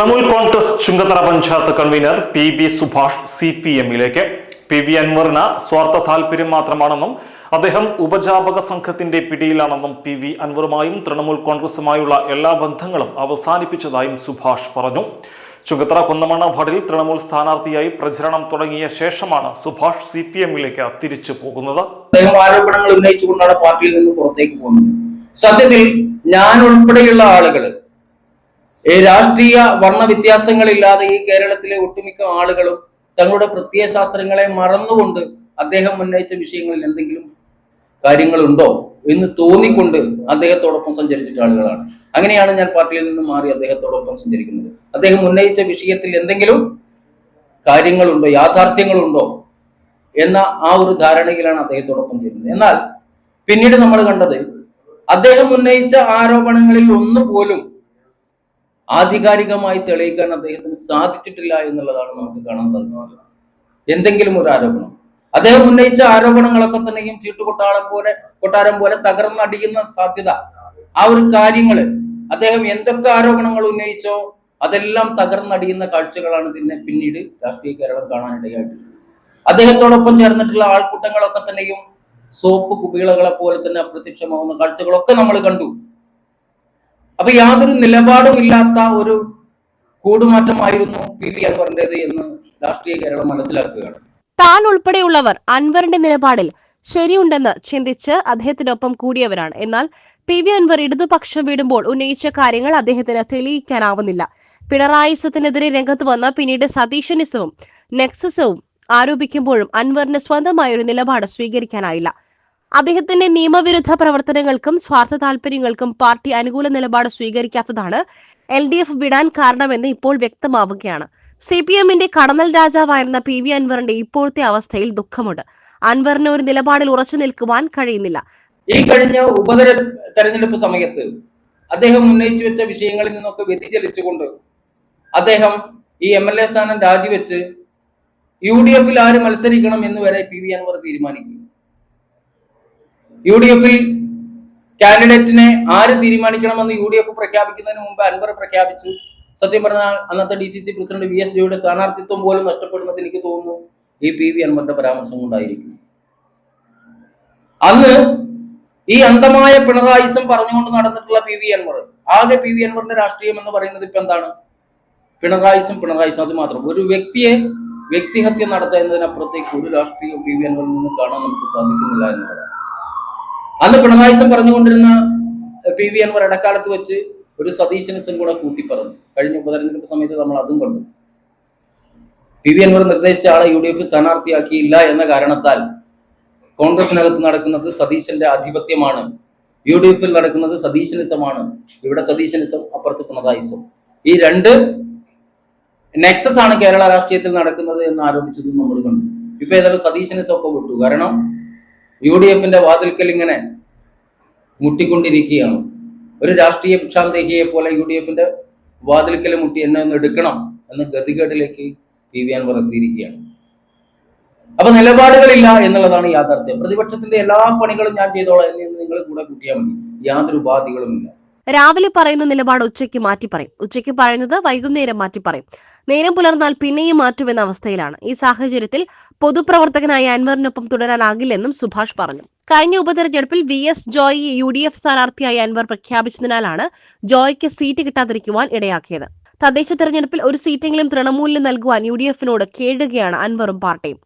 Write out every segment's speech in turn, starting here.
Trinamool Congress Chungathara panchayat convener P B Subhash C P എമ്മിലേക്ക്. P V അൻവറിന് സ്വാർത്ഥ താല്പര്യം മാത്രമാണെന്നും അദ്ദേഹം ഉപജാപക സംഘത്തിന്റെ പിടിയിലാണെന്നും പി വി അൻവറുമായും തൃണമൂൽ കോൺഗ്രസുമായുള്ള എല്ലാ ബന്ധങ്ങളും അവസാനിപ്പിച്ചതായും സുഭാഷ് പറഞ്ഞു. ചുങ്കത്തറ കുന്നമണ്ണ വാർഡിൽ തൃണമൂൽ സ്ഥാനാർത്ഥിയായി പ്രചരണം തുടങ്ങിയ ശേഷമാണ് സുഭാഷ് സി പി എമ്മിലേക്ക് തിരിച്ചു പോകുന്നത്. ആരോപണങ്ങൾ ഉന്നയിച്ചുകൊണ്ടാണ് പാർട്ടിയിൽ നിന്ന് പുറത്തേക്ക് പോകുന്നത്. സത്യത്തിൽ ഞാൻ ഉൾപ്പെടെയുള്ള ആളുകൾ രാഷ്ട്രീയ വർണ വ്യത്യാസങ്ങളില്ലാതെ ഈ കേരളത്തിലെ ഒട്ടുമിക്ക ആളുകളും തങ്ങളുടെ പ്രത്യയ ശാസ്ത്രങ്ങളെ മറന്നുകൊണ്ട് അദ്ദേഹം ഉന്നയിച്ച വിഷയങ്ങളിൽ എന്തെങ്കിലും കാര്യങ്ങളുണ്ടോ എന്ന് തോന്നിക്കൊണ്ട് അദ്ദേഹത്തോടൊപ്പം സഞ്ചരിച്ചിട്ട് ആളുകളാണ്. അങ്ങനെയാണ് ഞാൻ പാർട്ടിയിൽ നിന്ന് മാറി അദ്ദേഹത്തോടൊപ്പം സഞ്ചരിക്കുന്നത്. അദ്ദേഹം ഉന്നയിച്ച വിഷയത്തിൽ എന്തെങ്കിലും കാര്യങ്ങളുണ്ടോ യാഥാർത്ഥ്യങ്ങളുണ്ടോ എന്ന ആ ഒരു ധാരണയിലാണ് അദ്ദേഹത്തോടൊപ്പം ചേരുന്നത്. എന്നാൽ പിന്നീട് നമ്മൾ കണ്ടത് അദ്ദേഹം ഉന്നയിച്ച ആരോപണങ്ങളിൽ ഒന്ന് പോലും ആധികാരികമായി തെളിയിക്കാൻ അദ്ദേഹത്തിന് സാധിച്ചിട്ടില്ല എന്നുള്ളതാണ് നമുക്ക് കാണാൻ സാധിക്കുന്നത്. എന്തെങ്കിലും ഒരു ആരോപണം. അദ്ദേഹം ഉന്നയിച്ച ആരോപണങ്ങളൊക്കെ തന്നെയും ചീട്ടുകൊട്ടാളം പോലെ കൊട്ടാരം പോലെ തകർന്നടിയുന്ന സാധ്യത. ആ ഒരു കാര്യങ്ങൾ അദ്ദേഹം എന്തൊക്കെ ആരോപണങ്ങൾ ഉന്നയിച്ചോ അതെല്ലാം തകർന്നടിയുന്ന കാഴ്ചകളാണ് പിന്നെ പിന്നീട് രാഷ്ട്രീയ കേരളം കാണാനിടയായിട്ടുള്ളത് അദ്ദേഹത്തോടൊപ്പം ചേർന്നിട്ടുള്ള ആൾക്കൂട്ടങ്ങളൊക്കെ തന്നെയും സോപ്പ് കുപ്പികളകളെ പോലെ തന്നെ അപ്രത്യക്ഷമാവുന്ന കാഴ്ചകളൊക്കെ നമ്മൾ കണ്ടു. അപ്പൊ യാതൊരു നിലപാടും ഇല്ലാത്ത ഒരു കൂടുമാറ്റമായിരുന്നു പി ഡി അൻവറിന്റേത് എന്ന് രാഷ്ട്രീയ കേരളം മനസ്സിലാക്കുകയാണ്. താൻ ഉൾപ്പെടെയുള്ളവർ അൻവറിന്റെ നിലപാടിൽ ശരിയുണ്ടെന്ന് ചിന്തിച്ച് അദ്ദേഹത്തിനൊപ്പം കൂടിയവരാണ്. എന്നാൽ പി വി അൻവർ ഇടതുപക്ഷം വിടുമ്പോൾ ഉന്നയിച്ച കാര്യങ്ങൾ അദ്ദേഹത്തിന് തെളിയിക്കാനാവുന്നില്ല. പിണറായിസത്തിനെതിരെ രംഗത്ത് വന്ന പിന്നീട് സതീശനിസവും നെക്സസവും ആരോപിക്കുമ്പോഴും അൻവറിന് സ്വന്തമായൊരു നിലപാട് സ്വീകരിക്കാനായില്ല. അദ്ദേഹത്തിന്റെ നിയമവിരുദ്ധ പ്രവർത്തനങ്ങൾക്കും സ്വാർത്ഥ താല്പര്യങ്ങൾക്കും പാർട്ടി അനുകൂല നിലപാട് സ്വീകരിക്കാത്തതാണ് എൽ ഡി എഫ് വിടാൻ കാരണമെന്ന് ഇപ്പോൾ വ്യക്തമാവുകയാണ്. സി പി എമ്മിന്റെ കടന്നൽ രാജാവായിരുന്ന പി വി അൻവറിന്റെ ഇപ്പോഴത്തെ അവസ്ഥയിൽ ദുഃഖമുണ്ട്. അൻവറിന് ഒരു നിലപാടിൽ ഉറച്ചു നിൽക്കുവാൻ കഴിയുന്നില്ല. ഈ കഴിഞ്ഞ ഉപതെര തെരഞ്ഞെടുപ്പ് സമയത്ത് അദ്ദേഹം ഉന്നയിച്ചു വെച്ച വിഷയങ്ങളിൽ നിന്നൊക്കെ വ്യതിചലിച്ചുകൊണ്ട് അദ്ദേഹം ഈ എം എൽ എ സ്ഥാനം രാജിവെച്ച് യു ഡി എഫിൽ ആര് മത്സരിക്കണം എന്ന് വരെ പി വി അൻവർ തീരുമാനിക്കും യു ഡി എഫിൽ കാൻഡിഡേറ്റിനെ ആര് തീരുമാനിക്കണമെന്ന് യു ഡി എഫ് പ്രഖ്യാപിക്കുന്നതിന് മുമ്പ് അൻവർ പ്രഖ്യാപിച്ചു. സത്യം പറഞ്ഞാൽ അന്നത്തെ D C C president V S ജോയുടെ സ്ഥാനാർത്ഥിത്വം പോലും നഷ്ടപ്പെടുന്നത് എനിക്ക് തോന്നുന്നു ഈ പി വി അൻവറിന്റെ പരാമർശം കൊണ്ടായിരിക്കും. അന്ന് ഈ അന്തമായ പിണറായിസം പറഞ്ഞുകൊണ്ട് നടന്നിട്ടുള്ള പി വി അൻവർ ആകെ പി വി അൻവറിന്റെ രാഷ്ട്രീയം എന്ന് പറയുന്നത് ഇപ്പൊ എന്താണ്? പിണറായിസം പിണറായിസം അത് മാത്രം. ഒരു വ്യക്തിയെ വ്യക്തിഹത്യ നടത്തുക എന്നതിനപ്പുറത്തേക്ക് ഒരു രാഷ്ട്രീയം പി വി അൻവറിൽ നിന്ന് കാണാൻ നമുക്ക് സാധിക്കുന്നില്ല എന്നുള്ളതാണ്. അന്ന് പിണറായിസം പറഞ്ഞുകൊണ്ടിരുന്ന പി വി അൻവർ ഇടക്കാലത്ത് വെച്ച് ഒരു സതീശനസും കൂടെ കൂട്ടിപ്പറഞ്ഞു കഴിഞ്ഞ ഉപതെരഞ്ഞെടുപ്പ് സമയത്ത് നമ്മൾ അതും കണ്ടു. പി വി അൻവർ നിർദ്ദേശിച്ച ആളെ യു ഡി എഫ് സ്ഥാനാർത്ഥിയാക്കിയില്ല എന്ന കാരണത്താൽ കോൺഗ്രസിനകത്ത് നടക്കുന്നത് സതീശന്റെ ആധിപത്യമാണ്. യു ഡി എഫിൽ നടക്കുന്നത് സതീശനിസമാണ്. ഇവിടെ സതീശനിസം അപ്പുറത്ത് പിണറായിസം. ഈ രണ്ട് നെക്സസ് ആണ് കേരള രാഷ്ട്രീയത്തിൽ നടക്കുന്നത് എന്ന് ആരോപിച്ചതും നമ്മൾ കണ്ടു. ഇപ്പൊ ഏതായാലും സതീശനിസം ഒക്കെ വിട്ടു. കാരണം യു ഡി എഫിന്റെ വാതിൽക്കൽ ഇങ്ങനെ മുട്ടിക്കൊണ്ടിരിക്കുകയാണ്. ഒരു രാഷ്ട്രീയ ഭിക്ഷാന്തേഹിയെ പോലെ യു ഡി എഫിന്റെ വാതിൽക്കൽ മുട്ടി എന്നെ ഒന്ന് എടുക്കണം എന്ന് ഗതികേടിലേക്ക് പി വി അൻവർ എത്തിയിരിക്കുകയാണ്. അപ്പൊ നിലപാടുകളില്ല എന്നുള്ളതാണ് യാഥാർത്ഥ്യം. പ്രതിപക്ഷത്തിന്റെ എല്ലാ പണികളും ഞാൻ ചെയ്തോളാം എന്ന് നിങ്ങൾ കൂടെ കൂട്ടിയാൽ മതി. യാതൊരു ഉപാധികളുമില്ല രാവിലെ പറയുന്ന നിലപാട് ഉച്ചയ്ക്ക് മാറ്റി പറയും. ഉച്ചയ്ക്ക് പറയുന്നത് വൈകുന്നേരം മാറ്റി പറയും. നേരം പുലർന്നാൽ പിന്നെയും മാറ്റുമെന്ന അവസ്ഥയിലാണ്. ഈ സാഹചര്യത്തിൽ പൊതുപ്രവർത്തകനായ അൻവറിനൊപ്പം തുടരാനാകില്ലെന്നും സുഭാഷ് പറഞ്ഞു. കഴിഞ്ഞ ഉപതെരഞ്ഞെടുപ്പിൽ V S Joy U D F സ്ഥാനാർത്ഥിയായി അൻവർ പ്രഖ്യാപിച്ചതിനാലാണ് ജോയ്ക്ക് സീറ്റ് കിട്ടാതിരിക്കുവാൻ ഇടയാക്കിയത്. തദ്ദേശ തെരഞ്ഞെടുപ്പിൽ ഒരു സീറ്റെങ്കിലും തൃണമൂലിന് നൽകുവാൻ യു ഡി എഫിനോട് കേഴുകയാണ് അൻവറും പാർട്ടിയും.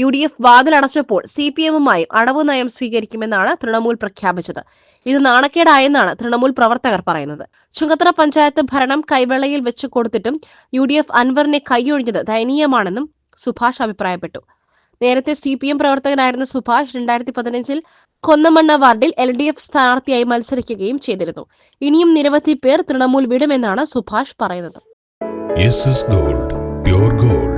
യു ഡി എഫ് വാതിലടച്ചപ്പോൾ സി പി എമ്മുമായും അടവ് നയം സ്വീകരിക്കുമെന്നാണ് തൃണമൂൽ പ്രഖ്യാപിച്ചത്. ഇത് നാണക്കേടായെന്നാണ് തൃണമൂൽ പ്രവർത്തകർ പറയുന്നത്. ചുങ്കത്തറ പഞ്ചായത്ത് ഭരണം കൈവെള്ളയിൽ വെച്ച് കൊടുത്തിട്ടും യു ഡി എഫ് അൻവറിനെ കൈയൊഴിഞ്ഞത് ദയനീയമാണെന്നും സുഭാഷ് അഭിപ്രായപ്പെട്ടു. നേരത്തെ സി പി എം പ്രവർത്തകനായിരുന്ന സുഭാഷ് രണ്ടായിരത്തി പതിനഞ്ചിൽ കൊന്നമണ്ണ വാർഡിൽ എൽ ഡി എഫ് സ്ഥാനാർത്ഥിയായി മത്സരിക്കുകയും ചെയ്തിരുന്നു. ഇനിയും നിരവധി പേർ തൃണമൂൽ വിടുമെന്നാണ് സുഭാഷ് പറയുന്നത്. Gold gold